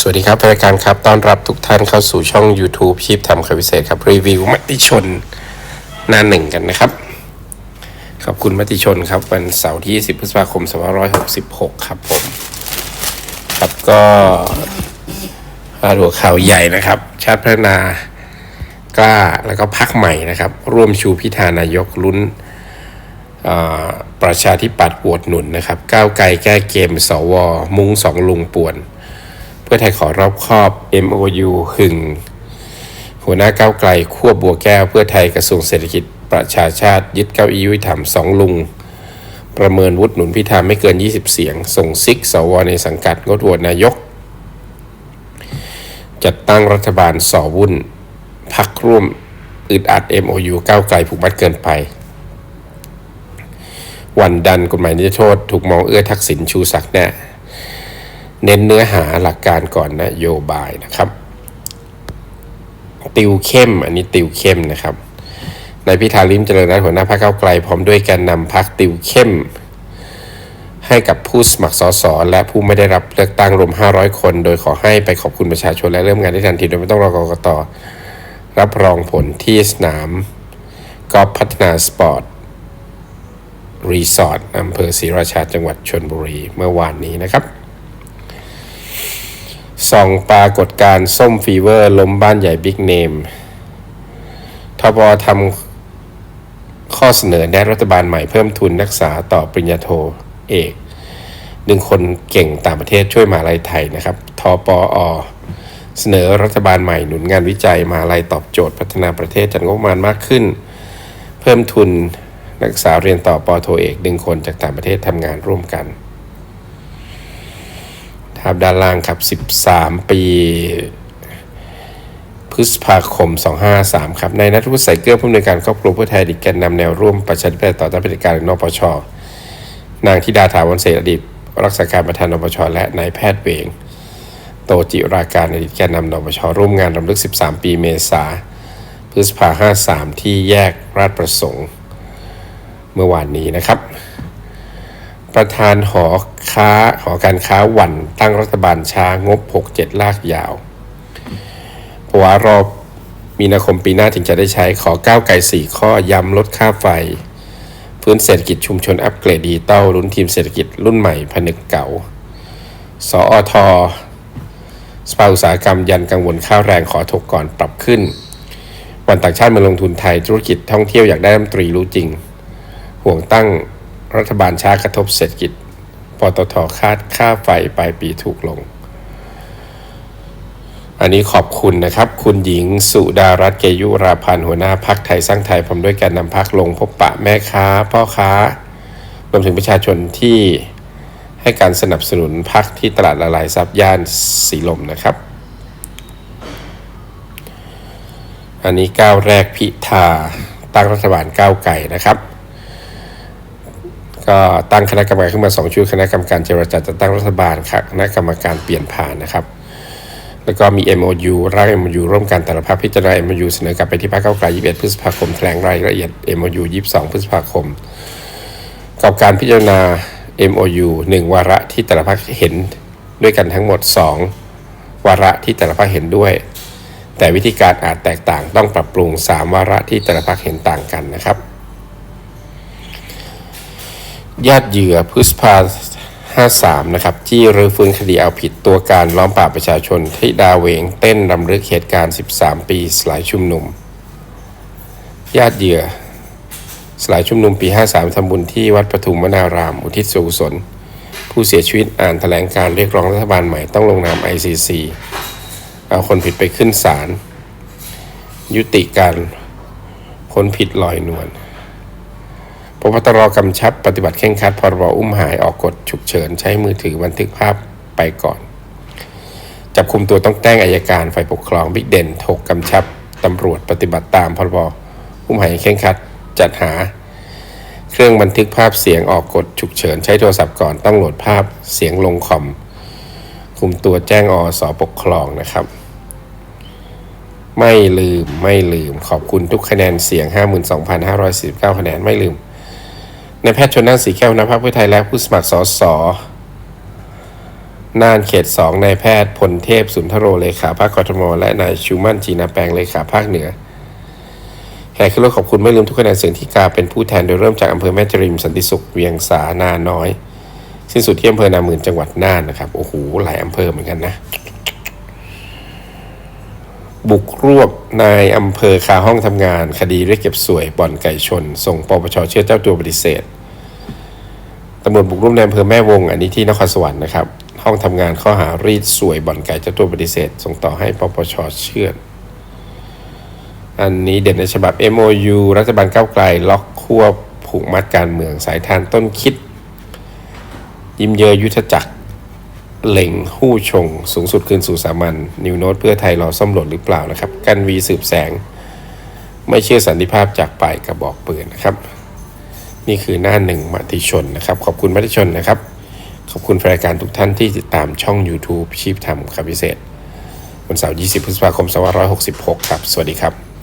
สวัสดีครับรายการครับ ต้อนรับทุกท่านเข้าสู่ช่อง YouTube ชีพทำคำพิเศษครับ รีวิวมติชนหน้าหนึ่งกันนะครับ ขอบคุณมติชนครับ วันเสาร์ที่ 20 พฤษภาคม 2566 ครับผม ครับก็หัวข่าวใหญ่นะครับ ชาติพัฒนากล้าแล้วก็พักใหม่นะครับ ร่วมชูพิธานายกลุ้นประชาธิปัตย์ปวดหนุนนะครับ ก้าวไกลแก้เกม สว มุ้งสองลุงป่วน เพื่อไทยขอรอบครอบ MOU หึงหัวหน้าก้าวไกลควบบัวแก้วเพื่อไทยกระทรวงเศรษฐกิจประชาชาติ ยึดเก้าอี้ยุติธรรมสองลุง ประเมินวุฒิหนุนพิธาไม่เกิน 20 เสียง ส่งซิกสวในสังกัดงดโหวตนายก จัดตั้งรัฐบาลสอวุ่นพักร่วมอึดอัด MOU ก้าวไกลผูกมัดเกินไป วันดันกฎหมายนิรโทษถูกมองเอื้อทักษิณชูศักดิ์แน่ เน้นเนื้อหาหลักการก่อนนะโยบายนะครับ ติวเข้ม อันนี้ติวเข้มนะครับนายพิธาลิมเจริญรัตน์หัวหน้าพรรคเก้าไกล พร้อมด้วยแกนนำพรรคติวเข้ม ให้กับผู้สมัครสสและผู้ไม่ได้รับเลือกตั้งรวม 500 คน โดยขอให้ไปขอบคุณประชาชนและเริ่มงานได้ทันทีโดยไม่ต้องรอกรกตรับรองผลที่สนามกอล์ฟพัฒนาสปอร์ตรีสอร์ทอำเภอศรีราชาจังหวัดชนบุรีเมื่อวานนี้นะครับ ส่องปรากฏการส้มฟีเวอร์ล้มบ้านใหญ่บิ๊กเนม ทบทำข้อเสนอแนะรัฐบาลใหม่เพิ่มทุนนักศึกษาต่อปริญญาโทเอกหนึ่งคนเก่งต่างประเทศช่วยมหาลัยไทยนะครับ ทปอเสนอรัฐบาลใหม่หนุนงานวิจัยมหาลัยตอบโจทย์พัฒนาประเทศจัดงบประมาณมากขึ้น เพิ่มทุนนักศึกษาเรียนต่อปอโทเอกหนึ่งคนจากต่างประเทศทำงานร่วมกัน ครับด้านล่างครับ 13 ปี พฤษภาคม 253 ครับ ในนัทวุฒิใส่เกลือผู้อำนวยการครอบครัวเพื่อไทยอดีตแกนนำแนวร่วมประชาธิปไตยต่อต้านเผด็จการหรือนปช นางธิดาถาวรเศรอดีตรักษาการประธานนปช และนายแพทย์เวง โตจิราการอดีตแกนนำนปช ร่วมงานรำลึก 13 ปีเมษาพฤษภา 53 ที่แยกราชประสงค์ เมื่อวานนี้นะครับ ประธานหอค้าหอการค้าวันตั้งรัฐบาลช้างบ 67 ลากยาวเพราะว่ารอบมีนาคมปีหน้าถึงจะได้ใช้ขอก้าวไกล4ข้อย้ำลดค่าไฟ พื้นเศรษฐกิจชุมชนอัปเกรดดิจิตอลรุ่นทีมเศรษฐกิจรุ่นใหม่ผนึกเก่า สออทสภาอุตสาหกรรมยันกังวลค่าแรงขอถกก่อนปรับขึ้น วันต่างชาติมาลงทุนไทยธุรกิจท่องเที่ยวอยากได้รัฐมนตรีรู้จริง ห่วงตั้ง รัฐบาลช้ากระทบเศรษฐกิจปตทคาดค่าไฟปลายปีถูกลง อันนี้ขอบคุณนะครับ คุณหญิงสุดารัตน์เกยุราพันธ์หัวหน้าพักไทยสร้างไทยพร้อมด้วยการนำพักลงพบปะแม่ค้า พ่อค้ารวมถึงประชาชนที่ให้การสนับสนุนพักที่ตลาดละลายทรัพย์ย่านสีลมนะครับ อันนี้ก้าวแรกพิธาตั้งรัฐบาลก้าวไก่นะครับ ก็ตั้งคณะกรรมการขึ้นมา 2 ชุดคณะกรรมการเจรจาจัดตั้งรัฐบาลค่ะคณะกรรมการเปลี่ยนผ่านนะครับ แล้วก็มี MOU ร่าง MOU ร่วมกันแต่ละภาคพิจารณา MOU เสนอกลับไปที่พรรคเก้าไกล21 พฤษภาคมแถลงรายละเอียด MOU 22 พฤษภาคมกับการพิจารณา MOU 1 วาระที่แต่ละพรรคเห็นด้วยกันทั้งหมด 2 วาระที่แต่ละพรรคเห็นด้วย แต่วิธีการอาจแตกต่างต้องปรับปรุง 3 วาระที่แต่ละพรรคเห็นต่างกันนะครับ ญาติเหยื่อพฤษภา53 นะครับที่รื้อฟื้นคดีเอาผิดตัวการล้อมปราบประชาชนที่ดาเวงเต้นรำลึกเหตุการณ์ 13 ปีสลายชุมนุม ญาติเหยื่อ สลายชุมนุมปี 53 ทำบุญที่วัดปทุมวนาราม อุทิศส่วนกุศลผู้เสียชีวิตอ่านแถลงการเรียกร้องรัฐบาลใหม่ต้องลงนาม ICC เอาคนผิดไปขึ้นศาลยุติการคนผิดลอยนวล พบตรกำชับปฏิบัติเข่งคัดพรบอุ้มหายออกกฎฉุกเฉิน ใช้มือถือบันทึกภาพไปก่อน จับคุมตัวต้องแจ้งอายการฝ่ายปกครองบิ๊กเด่นถกกำชับตำรวจปฏิบัติตามพรบอุ้มหายเข่งคัดจัดหา เครื่องบันทึกภาพเสียงออกกฎฉุกเฉิน ใช้โทรศัพท์ก่อนต้องโหลดภาพเสียงลงคอมคุมตัวแจ้งอสอปกครองนะครับไม่ลืมไม่ลืมขอบคุณทุกคะแนนเสียง 52,549 คะแนนไม่ลืม ในแพทย์ชนนั่นสีแก้วนะพรรคเพื่อไทยและผู้สมัครสสน่านเขตสองนายแพทย์พลเทพสุนทรโรเลขาภาคกทม และนายชูมั่นจีนาแปลงเลขาภาคเหนือแห่ขึ้นรถขอบคุณไม่ลืมทุกคะแนนเสียงที่กาเป็นผู้แทนโดยเริ่มจากอำเภอแม่จริมสันติสุขเวียงสานาน้อย สิ้นสุดที่อำเภอนาหมื่นจังหวัดน่านนะครับโอ้โหหลายอำเภอเหมือนกันนะ บุกรวบนายอำเภอคาห้องทำงาน คดีเรียกเก็บสวยบ่อนไก่ชน ส่งปปชเชื่อเจ้าตัวปฏิเสธตำรวจบุกรุกในอำเภอแม่วง อันนี้ที่นครสวรรค์นะครับ ห้องทำงานข้อหารีดสวยบ่อนไก่เจ้าตัวปฏิเสธ ส่งต่อให้ปปชเชื่ออันนี้เด่นในฉบับ MOU รัฐบาลก้าวไกล ล็อกขั้วผูกมัดการเมืองสายทานต้นคิด ยิมเยอยุทธจักร เหล่งหู้ชง สูงสุดคืนสู่สามัญนิวโนตเพื่อไทยรอซ่อมหลดหรือเปล่านะครับ กันวีสืบแสง ไม่เชื่อสันติภาพจากป่ายกระบอกปืนนะครับ นี่คือหน้าหนึ่งมติชนนะครับ ขอบคุณมติชนนะครับ ขอบคุณแฟนรายการทุกท่านที่ติดตามช่อง YouTube ชีพทำครับพิเศษวันเสาร์ 20 พฤษภาคม 2566 ครับ สวัสดีครับ